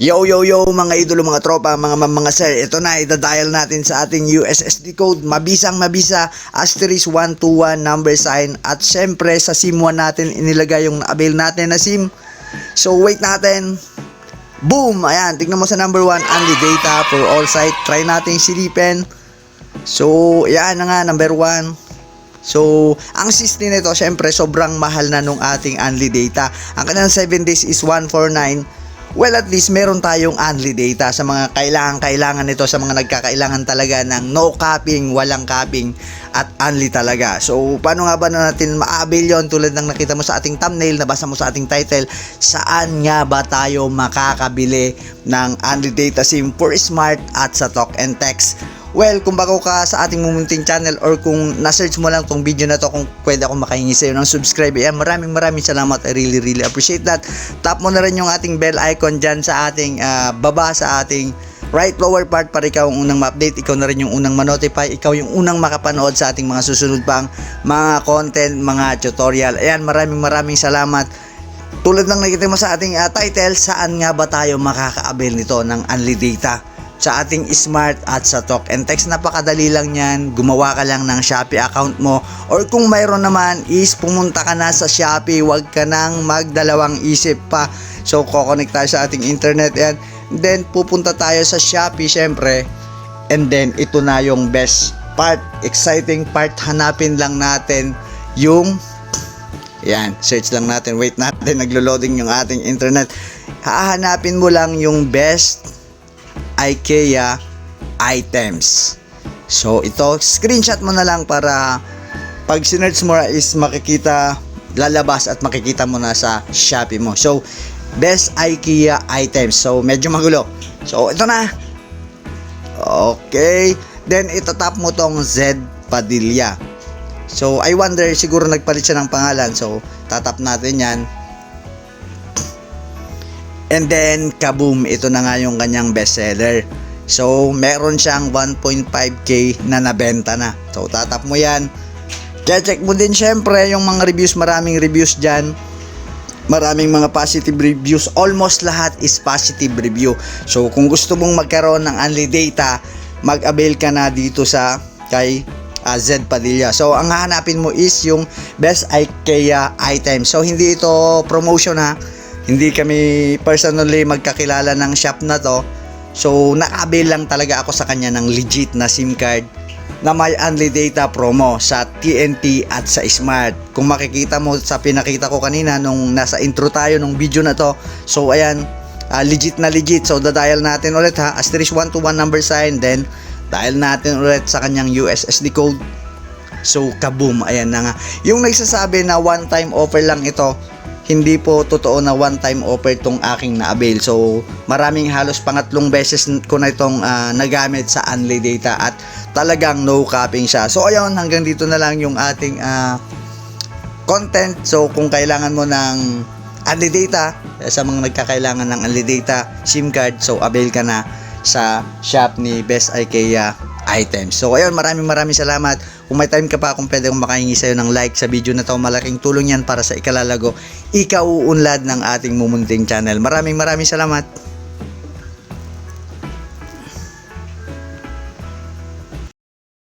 Yo yo yo mga idolo mga tropa mga mga sir. Ito na idadial natin sa ating USSD code. Mabisang mabisa asterisk 121 number sign. At syempre sa SIM 1 natin inilagay yung avail natin na SIM. So wait natin. Boom! Ayan tignan mo sa number 1 only data for all site. Try natin silipin. So ayan na nga number 1 So, ang system nito, syempre, sobrang mahal na nung ating only data. Ang kanilang 7 days is 149. Well, at least meron tayong only data sa mga kailangan-kailangan nito, sa mga nagkakailangan talaga ng no capping, walang capping, at only talaga. So, paano nga ba na natin ma-avail yun tulad ng nakita mo sa ating thumbnail, nabasa mo sa ating title, saan nga ba tayo makakabili ng only data SIM for smart at sa talk and text? Well, kung bago ka sa ating mumunting channel or kung na-search mo lang tong video na to kung pwede ako makahingi sa'yo ng subscribe, yan, maraming maraming salamat. I really really appreciate that. Tap mo na rin yung ating bell icon dyan sa ating ah, baba sa ating right lower part para ikaw ang unang ma-update, ikaw na rin yung unang ma-notify, ikaw yung unang makapanood sa ating mga susunod pang mga content, mga tutorial. Ayan, maraming maraming salamat. Tulad ng nakita mo sa ating ah, title, saan nga ba tayo makaka-avail nito ng Unli Data? Sa ating smart at sa talk and text, napakadali lang yan. Gumawa ka lang ng Shopee account mo. Or kung mayroon naman is pumunta ka na sa Shopee, wag ka nang magdalawang isip pa. So, kokonek tayo sa ating internet yan. Then, pupunta tayo sa Shopee, syempre. And then, ito na yung best part, exciting part. Hanapin lang natin yung yan, search lang natin. Wait natin, naglo-loading yung ating internet. Hahanapin mo lang yung best IKEA items. So, ito, screenshot mo na lang para pag sinerch mo is makikita, lalabas at makikita mo na sa Shopee mo. So, best IKEA items. So, medyo magulo. So, ito na. Okay. Then, itatap mo tong Z Padilla. So, I wonder, siguro nagpalit siya ng pangalan. So, tatap natin yan. And then, kaboom, ito na nga yung kanyang bestseller. So, meron siyang 1.5k na nabenta na. So, tatap mo yan. Check mo din syempre yung mga reviews, maraming reviews dyan. Maraming mga positive reviews. Almost lahat is positive review. So, kung gusto mong magkaroon ng only data, mag-avail ka na dito sa kay ah, Z Padilla. So, ang hahanapin mo is yung best IKEA item. So, hindi ito promotion ha. Hindi kami personally magkakilala ng shop na to. So, na-avail lang talaga ako sa kanya ng legit na SIM card na may only data promo sa TNT at sa Smart. Kung makikita mo sa pinakita ko kanina nung nasa intro tayo nung video na to. So, ayan, ah, legit na legit. So, dadial natin ulit ha. Asterisk 121 number sign. Then, dial natin ulit sa kanyang USSD code. So, kaboom. Ayan na nga. Yung nagsasabi na one-time offer lang ito, hindi po totoo na one-time offer tong aking na-avail. So, maraming halos pangatlong beses ko na itong ah, nagamit sa Unli Data at talagang no capping siya. So, ayun, hanggang dito na lang yung ating ah, content. So, kung kailangan mo ng Unli Data, eh, sa mga nagkakailangan ng Unli Data SIM card, so avail ka na sa shop ni Best IKEA items. So ayun, maraming maraming salamat. Kung may time ka pa, kung pwede kong makahingi sa'yo ng like sa video na to, malaking tulong yan para sa ikalalago, ikauunlad ng ating mumunting channel. Maraming maraming salamat.